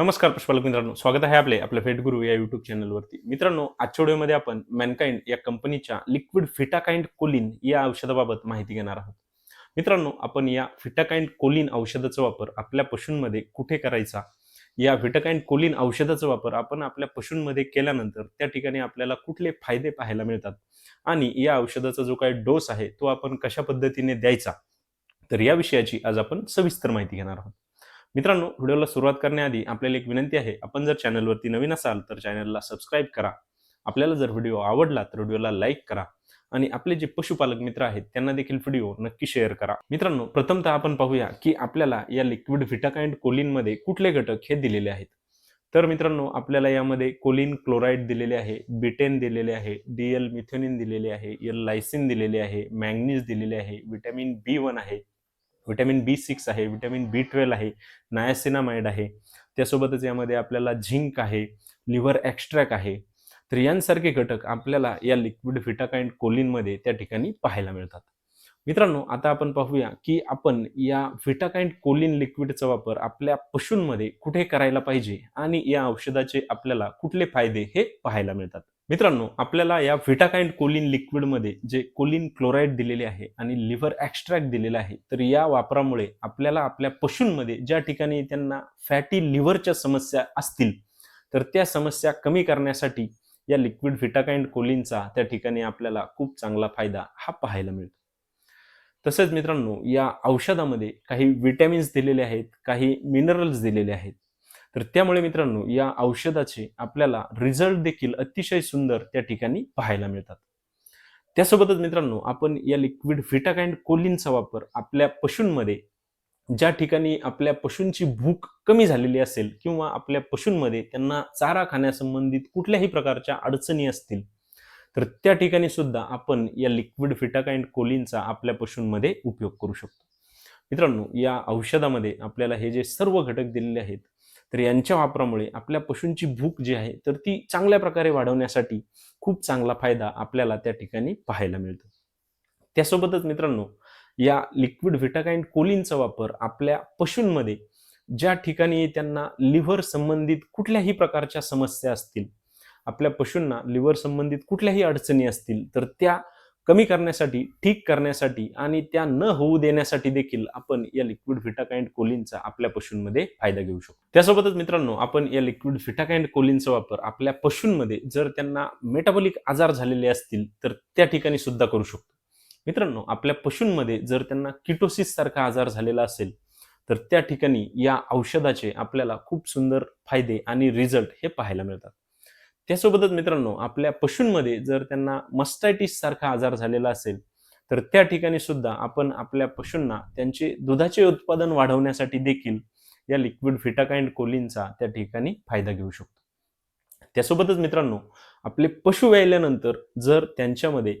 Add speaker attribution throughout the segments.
Speaker 1: नमस्कार पशुपालक मित्रांनो. स्वागत आहे आपले आपल्या फेटगुरु या युट्यूब चॅनलवरती मित्रांनो आजच्या व्हिडिओमध्ये आपण मॅनकाइंड या कंपनीच्या लिक्विड फिटाकाइंड कोलिन या औषधाबाबत माहिती घेणार आहोत. मित्रांनो आपण या फिटाकाइंड कोलिन औषधाचा वापर आपल्या पशूंमध्ये कुठे करायचा? या फिटाकाइंड कोलिन औषधाचा वापर आपण आपल्या पशूंमध्ये केल्यानंतर त्या ठिकाणी आपल्याला कुठले फायदे पाहायला मिळतात? आणि या औषधाचा जो काही डोस आहे तो आपण कशा पद्धतीने द्यायचा? तर या विषयाची आज आपण सविस्तर माहिती घेणार आहोत. मित्रांनो व्हिडिओला सुरुवात करण्याआधी आपल्याला एक विनंती आहे आपण जर चॅनलवरती नवीन असाल तर चॅनलला सबस्क्राईब करा. आपल्याला जर व्हिडिओ आवडला तर व्हिडिओला लाईक करा आणि आपले जे पशुपालक मित्र आहेत त्यांना देखील व्हिडिओ नक्की शेअर करा. मित्रांनो प्रथमतः आपण पाहूया की आपल्याला या लिक्विड व्हिटाकाइंड कोलिनमध्ये कुठले घटक हे दिलेले आहेत. तर मित्रांनो आपल्याला यामध्ये कोलिन क्लोराईड दिलेले आहे बिटेन दिलेले आहे डी एल मिथेनिन दिलेले आहे एल लायसिन दिलेले आहे मॅग्नीज दिलेले आहे व्हिटॅमिन बी वन आहे व्हिटॅमिन बी सिक्स आहे व्हिटॅमिन बी ट्वेल्व आहे नायासिनामाइड आहे. त्यासोबतच यामध्ये आपल्याला झिंक आहे लिव्हर एक्स्ट्रॅक आहे. तर यांसारखे घटक आपल्याला या लिक्विड फिटाकाइंड कोलिनमध्ये त्या ठिकाणी पाहायला मिळतात. मित्रांनो आता आपण पाहूया की आपण या फिटाकाइंड कोलिन लिक्विडचा वापर आपल्या पशूंमध्ये कुठे करायला पाहिजे आणि या औषधाचे आपल्याला कुठले फायदे हे पाहायला मिळतात. मित्रांनो आपल्याला या व्हिटाकाइंड कोलिन लिक्विडमध्ये जे कोलिन क्लोराईड दिलेले आहे आणि लिव्हर ॲक्स्ट्रॅक्ट दिलेला आहे तर या वापरामुळे आपल्याला आपल्या पशूंमध्ये ज्या ठिकाणी त्यांना फॅटी लिव्हरच्या समस्या असतील तर त्या समस्या कमी करण्यासाठी या लिक्विड व्हिटाकाइंड कोलिनचा त्या ठिकाणी आपल्याला खूप चांगला फायदा हा पाहायला मिळतो. तसेच मित्रांनो या औषधामध्ये काही विटॅमिन्स दिलेले आहेत काही मिनरल्स दिलेले आहेत तर त्यामुळे मित्रांनो या औषधाचे आपल्याला रिझल्ट देखील अतिशय सुंदर त्या ठिकाणी पाहायला मिळतात. त्यासोबतच मित्रांनो आपण या लिक्विड फिटाकाइंड कोलिनचा वापर आपल्या पशूंमध्ये ज्या ठिकाणी आपल्या पशूंची भूक कमी झालेली असेल किंवा आपल्या पशूंमध्ये त्यांना चारा खाण्यासंबंधित कुठल्याही प्रकारच्या अडचणी असतील तर त्या ठिकाणी सुद्धा आपण या लिक्विड फिटाकाइंड कोलिनचा आपल्या पशूंमध्ये उपयोग करू शकतो. मित्रांनो या औषधामध्ये आपल्याला हे जे सर्व घटक दिलेले आहेत तर यांच्या वापरामुळे आपल्या पशूंची भूक जी आहे तर ती चांगल्या प्रकारे वाढवण्यासाठी खूप चांगला फायदा आपल्याला त्या ठिकाणी पाहायला मिळतो. त्यासोबतच मित्रांनो या लिक्विड व्हिटाकाइंड कोलिनचा वापर आपल्या पशूंमध्ये ज्या ठिकाणी त्यांना लिव्हर संबंधित कुठल्याही प्रकारच्या समस्या असतील आपल्या पशूंना लिव्हर संबंधित कुठल्याही अडचणी असतील तर त्या कमी करण्यासाठी ठीक करण्यासाठी आणि त्या न होऊ देण्यासाठी देखील आपण या लिक्विड फिटाकाइंड कोलिनचा आपल्या पशूंमध्ये फायदा घेऊ शकतो. त्यासोबतच मित्रांनो आपण या लिक्विड फिटाकाइंड कोलिनचा वापर आपल्या पशूंमध्ये जर त्यांना मेटाबॉलिक आजार झालेले असतील तर त्या ठिकाणी सुद्धा करू शकतो. मित्रांनो आपल्या पशूंमध्ये जर त्यांना किटोसिस सारखा आजार झालेला असेल तर त्या ठिकाणी या औषधाचे आपल्याला खूप सुंदर फायदे आणि रिझल्ट हे पाहायला मिळतात. त्यासोबतच मित्रांनो आपल्या पशूंमध्ये जर त्यांना मस्टायटिस सारखा आजार झालेला असेल तर त्या ठिकाणी सुद्धा आपण आपल्या पशूंना त्यांचे दुधाचे उत्पादन वाढवण्यासाठी देखील या लिक्विड फिटाकाइंड कोलिनचा त्या ठिकाणी फायदा घेऊ शकतो. त्यासोबतच मित्रांनो आपले पशु व्यायल्यानंतर जर त्यांच्यामध्ये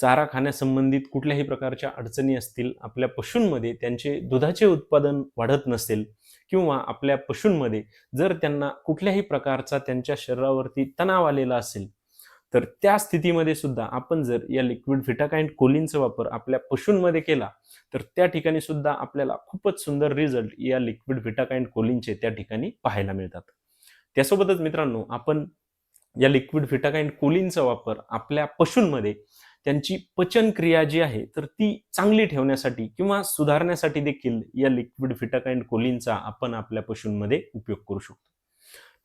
Speaker 1: चारा खाण्यासंबंधित कुठल्याही प्रकारच्या अडचणी असतील आपल्या पशूंमध्ये त्यांचे दुधाचे उत्पादन वाढत नसेल किंवा आपल्या पशूंमध्ये जर त्यांना कुठल्याही प्रकारचा त्यांच्या शरीरावरती तणाव आलेला असेल तर त्या स्थितीमध्ये सुद्धा आपण जर या लिक्विड व्हिटाकाइंड कोलिनचा वापर आपल्या पशूंमध्ये केला तर त्या ठिकाणी सुद्धा आपल्याला खूपच सुंदर रिझल्ट या लिक्विड व्हिटाकाइंड कोलिनचे त्या ठिकाणी पाहायला मिळतात. त्यासोबतच मित्रांनो आपण या लिक्विड व्हिटाकाइंड कोलिनचा वापर आपल्या पशूंमध्ये त्यांची पचनक्रिया जी आहे तर ती चांगली ठेवण्यासाठी किंवा सुधारण्यासाठी देखील या लिक्विड फिटक अँड कोलिनचा आपण आपल्या पशूंमध्ये उपयोग करू शकतो.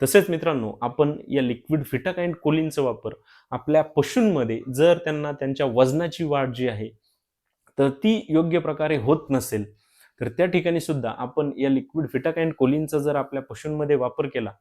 Speaker 1: तसेच मित्रांनो आपण या लिक्विड फिटक अँड कोलिनचा वापर आपल्या पशूंमध्ये जर त्यांना त्यांच्या वजनाची वाढ जी आहे तर ती योग्य प्रकारे होत नसेल तर त्या ठिकाणी सुद्धा आपण या लिक्विड फिटाकाइंड कोलिनचा जर आपल्या पशूंमध्ये वापर केला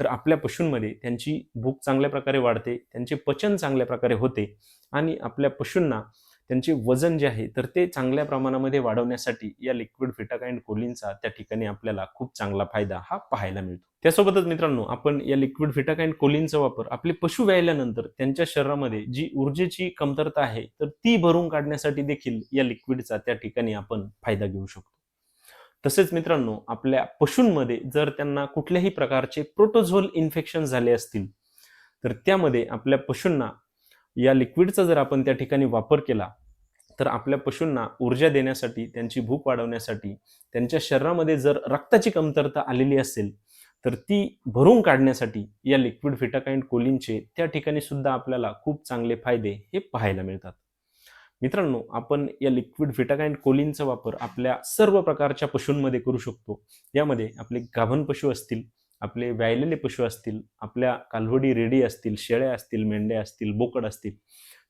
Speaker 1: तर आपल्या पशूंमध्ये त्यांची भूक चांगल्या प्रकारे वाढते त्यांचे पचन चांगल्या प्रकारे होते आणि आपल्या पशूंना त्यांचे वजन जे आहे तर ते चांगल्या प्रमाणामध्ये वाढवण्यासाठी या लिक्विड फिटाकाइंड कोलिनचा त्या ठिकाणी आपल्याला खूप चांगला फायदा हा पाहायला मिळतो. त्यासोबतच मित्रांनो आपण या लिक्विड फिटाकाइंड कोलिनचा वापर आपले पशु व्यायल्यानंतर त्यांच्या शरीरामध्ये जी ऊर्जेची कमतरता आहे तर ती भरून काढण्यासाठी देखील या लिक्विडचा त्या ठिकाणी आपण फायदा घेऊ शकतो. तसेच मित्रांनो आपल्या पशूंमध्ये जर त्यांना कुठल्याही प्रकारचे प्रोटोझोल इन्फेक्शन झाले असतील तर त्यामध्ये आपल्या पशूंना या लिक्विडचा जर आपण त्या ठिकाणी वापर केला तर आपल्या पशूंना ऊर्जा देण्यासाठी त्यांची भूक वाढवण्यासाठी त्यांच्या शरीरामध्ये जर रक्ताची कमतरता आलेली असेल तर ती भरून काढण्यासाठी या लिक्विड फिटाकाइंड कोलिनचे त्या ठिकाणी सुद्धा आपल्याला खूप चांगले फायदे हे पाहायला मिळतात. मित्रांनो आपण या लिक्विड फिटाकाइंड कोलिनचा वापर आपल्या सर्व प्रकारच्या पशूंमध्ये करू शकतो. यामध्ये आपले गाभण पशु असतील आपले व्यायलेले पशु असतील आपल्या कालवडी रेडी असतील शेळ्या असतील मेंढ्या असतील बोकड असतील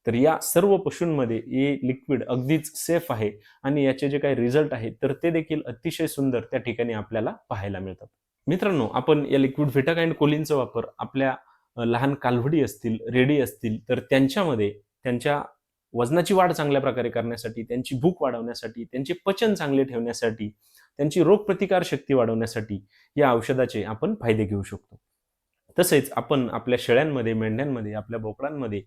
Speaker 1: तर या सर्व पशूंमध्ये हे लिक्विड अगदीच सेफ आहे आणि याचे जे काही रिझल्ट आहेत तर ते देखील अतिशय सुंदर त्या ठिकाणी आपल्याला पाहायला मिळतात. मित्रांनो आपण या लिक्विड फिटाकाइंड कोलिनचा वापर आपल्या लहान कालवडी असतील रेडी असतील तर त्यांच्यामध्ये त्यांच्या वजनाची वाढ चांगल्या प्रकारे करण्यासाठी त्यांची भूक वाढवण्यासाठी त्यांचे पचन चांगले ठेवण्यासाठी त्यांची रोगप्रतिकार शक्ती वाढवण्यासाठी या औषधाचे आपण फायदे घेऊ शकतो. तसेच आपण आपल्या शेळ्यांमध्ये मेंढ्यांमध्ये आपल्या बोकडांमध्ये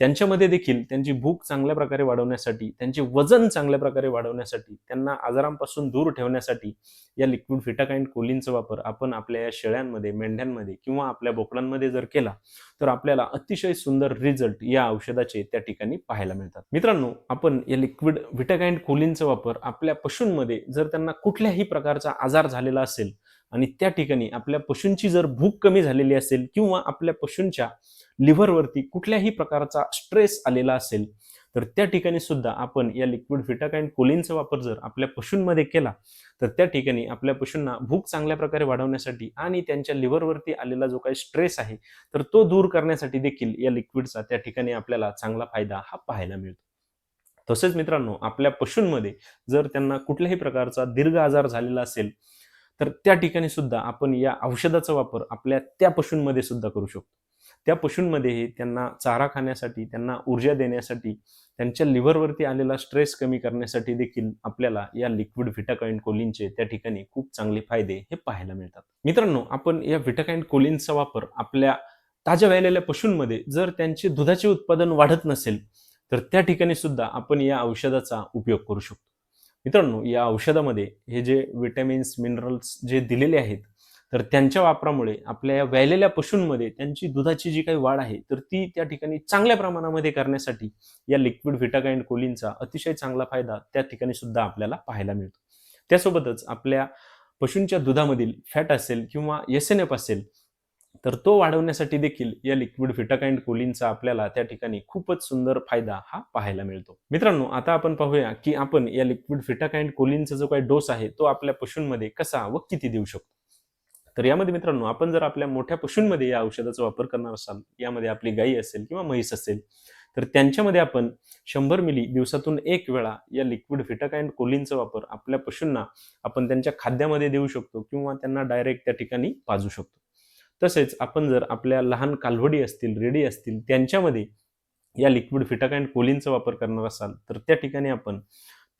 Speaker 1: त्यांच्यामध्ये देखील त्यांची भूक चांगल्या प्रकारे वाढवण्यासाठी त्यांचे वजन चांगल्या प्रकारे वाढवण्यासाठी त्यांना आजारांपासून दूर ठेवण्यासाठी या लिक्विड फिटाकाइंड कोलिनचा वापर आपण आपल्या या शेळ्यांमध्ये मेंढ्यांमध्ये किंवा आपल्या बोकडांमध्ये जर केला तर आपल्याला अतिशय सुंदर रिझल्ट या औषधाचे त्या ठिकाणी पाहायला मिळतात. मित्रांनो आपण या लिक्विड व्हिटाकाइंड कोलिनचा वापर आपल्या पशूंमध्ये जर त्यांना कुठल्याही प्रकारचा आजार झालेला असेल आणि त्या ठिकाणी आपल्या पशूंची जर भूक कमी झालेली असेल किंवा आपल्या पशूंच्या लिव्हरवरती कुठल्याही प्रकारचा स्ट्रेस आलेला असेल तर त्या ठिकाणी सुद्धा आपण या लिक्विड फिटाकाइंड कोलिनचा वापर जर आपल्या पशूंमध्ये केला तर त्या ठिकाणी आपल्या पशूंना भूक चांगल्या प्रकारे वाढवण्यासाठी आणि त्यांच्या लिव्हरवरती आलेला जो काही स्ट्रेस आहे तर तो दूर करण्यासाठी देखील या लिक्विडचा त्या ठिकाणी आपल्याला चांगला फायदा हा पाहायला मिळतो. तसेच मित्रांनो आपल्या पशूंमध्ये जर त्यांना कुठल्याही प्रकारचा दीर्घ आजार झालेला असेल तर त्या ठिकाणी सुद्धा आपण या औषधाचा वापर आपल्या त्या पशूंमध्ये सुद्धा करू शकतो. त्या पशूंमध्येही त्यांना चारा खाण्यासाठी त्यांना ऊर्जा देण्यासाठी त्यांच्या लिव्हरवरती आलेला स्ट्रेस कमी करण्यासाठी देखील आपल्याला या लिक्विड व्हिटाकाइंड कोलिनचे त्या ठिकाणी खूप चांगले फायदे हे पाहायला मिळतात. मित्रांनो आपण या व्हिटाकाइंड कोलिनचा वापर आपल्या ताज्या व्हायलेल्या पशूंमध्ये जर त्यांचे दुधाचे उत्पादन वाढत नसेल तर त्या ठिकाणी सुद्धा आपण या औषधाचा उपयोग करू शकतो. मित्रांनो या औषधामध्ये हे जे विटॅमिन्स मिनरल्स जे दिलेले आहेत तर त्यांच्या वापरामुळे आपल्या या व्यायलेल्या पशूंमध्ये त्यांची दुधाची जी काही वाढ आहे तर ती त्या ठिकाणी चांगल्या प्रमाणामध्ये करण्यासाठी या लिक्विड व्हिटाकाइंड कोलिनचा अतिशय चांगला फायदा त्या ठिकाणी सुद्धा आपल्याला पाहायला मिळतो. त्यासोबतच आपल्या पशूंच्या दुधामधील फॅट असेल किंवा एस एन एफ असेल तर तो वाढवण्यासाठी देखील या लिक्विड व्हिटाकाइंड कोलिनचा आपल्याला त्या ठिकाणी खूपच सुंदर फायदा हा पाहायला मिळतो. मित्रांनो आता आपण पाहूया की आपण या लिक्विड व्हिटाकाइंड कोलिनचा जो काही डोस आहे तो आपल्या पशूंमध्ये कसा व किती देऊ शकतो? तर यामध्ये मित्रांनो आपण जर आपल्या मोठ्या पशूंमध्ये या औषधाचा वापर करणार असाल यामध्ये आपली गाई असेल किंवा म्हैस असेल तर त्यांच्यामध्ये आपण शंभर मिली दिवसातून एक वेळा या लिक्विड फिटक अँड कोलिनचा वापर आपल्या पशूंना आपण त्यांच्या खाद्यामध्ये देऊ शकतो किंवा त्यांना डायरेक्ट त्या ठिकाणी पाजू शकतो. तसेच आपण जर आपल्या लहान कालवडी असतील रेडी असतील त्यांच्यामध्ये या लिक्विड फिटाकाइंड कोलिनचा वापर करणार असाल तर त्या ठिकाणी आपण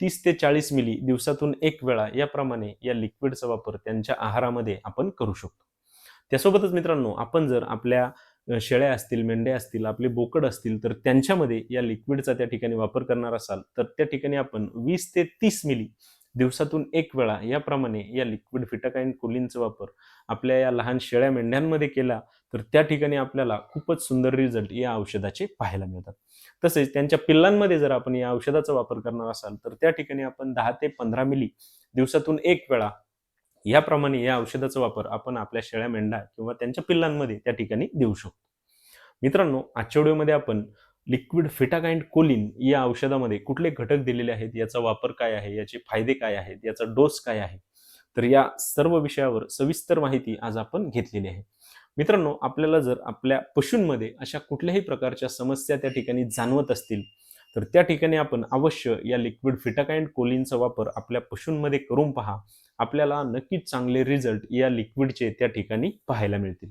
Speaker 1: तीस ते चाळीस मिली दिवसातून एक वेळा याप्रमाणे या लिक्विडचा वापर त्यांच्या आहारामध्ये आपण करू शकतो. त्यासोबतच मित्रांनो आपण जर आपल्या शेळ्या असतील मेंढ्या असतील आपले बोकड असतील तर त्यांच्यामध्ये या लिक्विडचा त्या ठिकाणी वापर करणार असाल तर त्या ठिकाणी आपण वीस ते तीस मिली दिवसातून एक वेळा याप्रमाणे या लिक्विड फिटाकाईन कोलिनचा वापर आपल्या या लहान शेळ्या मेंढ्यांमध्ये केला तर त्या ठिकाणी आपल्याला खूपच सुंदर रिझल्ट या औषधाचे पाहायला मिळतात. तसेच त्यांच्या पिल्लांमध्ये जर आपण या औषधाचा वापर करणार असाल तर त्या ठिकाणी आपण दहा ते पंधरा मिली दिवसातून एक वेळा याप्रमाणे या औषधाचा वापर आपण आपल्या शेळ्या मेंढ्या किंवा त्यांच्या पिल्लांमध्ये त्या ठिकाणी देऊ शकतो. मित्रांनो आजच्या व्हिडिओमध्ये आपण लिक्विड फिटाकाइंड कोलिन या औषधामध्ये कुठले घटक दिलेले आहेत? याचा वापर काय आहे? याचे फायदे काय आहेत? याचा डोस काय आहे? तर या सर्व विषयावर सविस्तर माहिती आज आपण घेतलेली आहे. मित्रांनो आपल्याला जर आपल्या पशूंमध्ये अशा कुठल्याही प्रकारच्या समस्या त्या ठिकाणी जाणवत असतील तर त्या ठिकाणी आपण अवश्य या लिक्विड फिटाकाइंड कोलिनचा वापर आपल्या पशूंमध्ये करून पहा. आपल्याला नक्कीच चांगले रिझल्ट या लिक्विडचे त्या ठिकाणी पाहायला मिळतील.